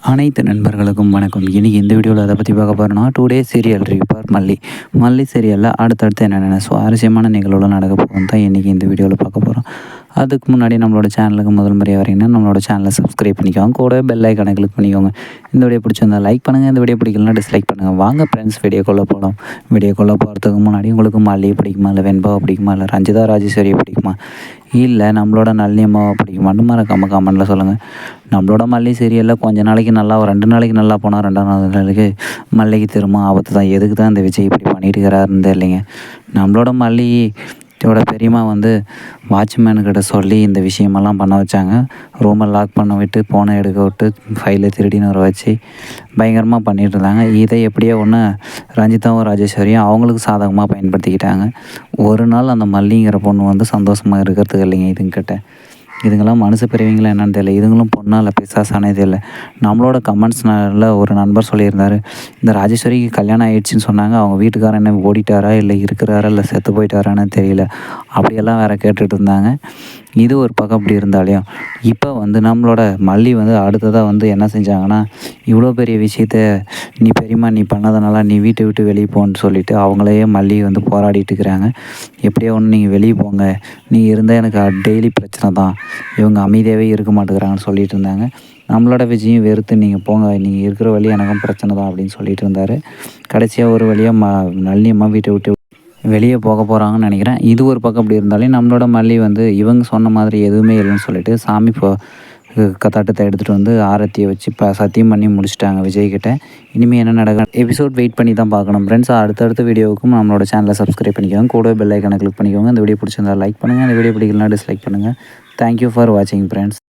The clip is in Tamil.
அனைத்து நண்பர்களுக்கும் வணக்கம். இன்றைக்கி இந்த வீடியோவில் அதை பற்றி பார்க்க போகிறோம்னா டூ டே சீரியல் ரிவ்யூ மல்லி. மல்லி சீரியலில் அடுத்தடுத்து என்னென்ன சுவாரஸ்யமான நிகழ்வுகள் நடக்க போகும் தான் இன்றைக்கி இந்த வீடியோவில் பார்க்க போகிறோம் அதுக்கு முன்னாடி நம்மளோட சேனலுக்கு முதல் முறையாக வரீங்கன்னா நம்மளோட சேனலை சப்ஸ்கிரைப் பண்ணிக்கோங்க. கூட பெல் ஐக்கானை கிளிக் பண்ணிக்கோங்க. இந்த வீடியோ பிடிச்சிருந்தா லைக் பண்ணுங்கள் இந்த வீடியோ பிடிக்கலனா டிஸ்லைக் பண்ணுங்கள் வாங்க ஃப்ரெண்ட்ஸ் வீடியோக்குள்ளே போகலாம் வீடியோக்குள்ளே போகிறதுக்கு முன்னாடி உங்களுக்கு மல்லிகை பிடிக்குமா? இல்லை வெண்பாவை பிடிக்குமா? இல்லை ரஞ்சிதா ராஜேஸ்வரியை பிடிக்குமா? இல்லை நம்மளோட நல்லி அம்மாவை பிடிக்குமான்னு மறக்காம கமெண்ட்டில் சொல்லுங்கள் நம்மளோட மல்லி சீரியலில் கொஞ்ச நாளைக்கு நல்லா ஒரு ரெண்டு நாளைக்கு நல்லா போனால் ரெண்டாம் நாளைக்கு மல்லிக்கு திரும்ப ஆபத்து தான் எதுக்கு தான் இந்த விஜய் இப்படி பண்ணிட்டு இருக்கிறாருன்னு தெரியலைங்க. நம்மளோட மல்லி இதோட பெரியம்மா வந்து வாட்ச்மேனுக்கிட்ட சொல்லி இந்த விஷயமெல்லாம் பண்ண வச்சாங்க. ரூமை லாக் பண்ண விட்டு ஃபோனை எடுக்க விட்டு ஃபைலை திருடின்னு வர வச்சு பயங்கரமாக பண்ணிகிட்டு இருந்தாங்க. இதை எப்படியோ ஒன்று ரஞ்சிதாவும் ராஜேஸ்வரியும் அவங்களுக்கு சாதகமாக பயன்படுத்திக்கிட்டாங்க. ஒரு நாள் அந்த மல்லிங்கிற பொண்ணு வந்து சந்தோஷமாக இருக்கிறதுக்கு இல்லைங்க இதுங்கிட்ட இதுங்கெல்லாம் மனுஷ பிறவிங்களா என்னென்னு தெரியல. இதுங்களும் பொண்ணா இல்லை பிசாசானே தெரியல. நம்மளோட கமெண்ட்ஸ்னால ஒரு நண்பர் சொல்லியிருந்தார் இந்த ராஜேஸ்வரிக்கு கல்யாணம் ஆயிடுச்சுன்னு சொன்னாங்க. அவங்க வீட்டுக்காரர் என்ன ஓடிட்டாரா? இல்லை இருக்கிறாரா? இல்லை செத்து போயிட்டாரான்னு தெரியல. அப்படியெல்லாம் வேறு கேட்டுட்டு இருந்தாங்க. இது ஒரு பக்கம் அப்படி இருந்தாலையும் இப்போ வந்து நம்மளோட மல்லி வந்து அடுத்ததாக வந்து என்ன செஞ்சாங்கன்னா இவ்வளோ பெரிய விஷயத்த நீ பெரியம்மா நீ பண்ணதுனால நீ வீட்டை விட்டு வெளியே போன்னு சொல்லிவிட்டு அவங்களையே மல்லி வந்து போராடிட்டு இருக்கிறாங்க. எப்படியோ ஒன்று நீங்கள் வெளியே போங்க. நீங்கள் இருந்தால் எனக்கு டெய்லி பிரச்சனை தான். இவங்க அமைதியாகவே இருக்க மாட்டேங்கிறாங்கன்னு சொல்லிட்டு இருந்தாங்க. நம்மளோட விஜயும் வெறுத்து நீங்கள் போங்க நீங்கள் இருக்கிற வழி எனக்கும் பிரச்சனை தான் அப்படின்னு சொல்லிட்டு இருந்தார். கடைசியாக ஒரு வழியாக ம நல்லியம்மா வீட்டை விட்டு வெளியே போக போகிறாங்கன்னு நினைக்கிறேன். இது ஒரு பக்கம் அப்படி இருந்தாலே நம்மளோட மல்லி வந்து இவங்க சொன்ன மாதிரி எதுவுமே இல்லைன்னு சொல்லிட்டு சாமி போ கத்தாட்டத்தை எடுத்துகிட்டு வந்து ஆரத்தியை வச்சு இப்போ சத்தியம் பண்ணி முடிச்சிட்டாங்க விஜய்கிட்ட இனிமேல் என்ன நடக்கும்? எபிசோட் வெயிட் பண்ணி தான் பார்க்கணும் ஃப்ரெண்ட்ஸ் அடுத்தடுத்த வீடியோவுக்கும் நம்மளோட சேனலை சப்ஸ்கிரைப் பண்ணிக்கோங்க. கூட பெல் ஐக்கனை கிளிக் பண்ணிக்கோங்க. இந்த வீடியோ பிடிச்சிருந்தா லைக் பண்ணுங்கள் இந்த வீடியோ பிடிக்கலனா டிஸ்லைக் பண்ணுங்கள் தேங்க்யூ ஃபார் வாட்சிங் ஃப்ரெண்ட்ஸ்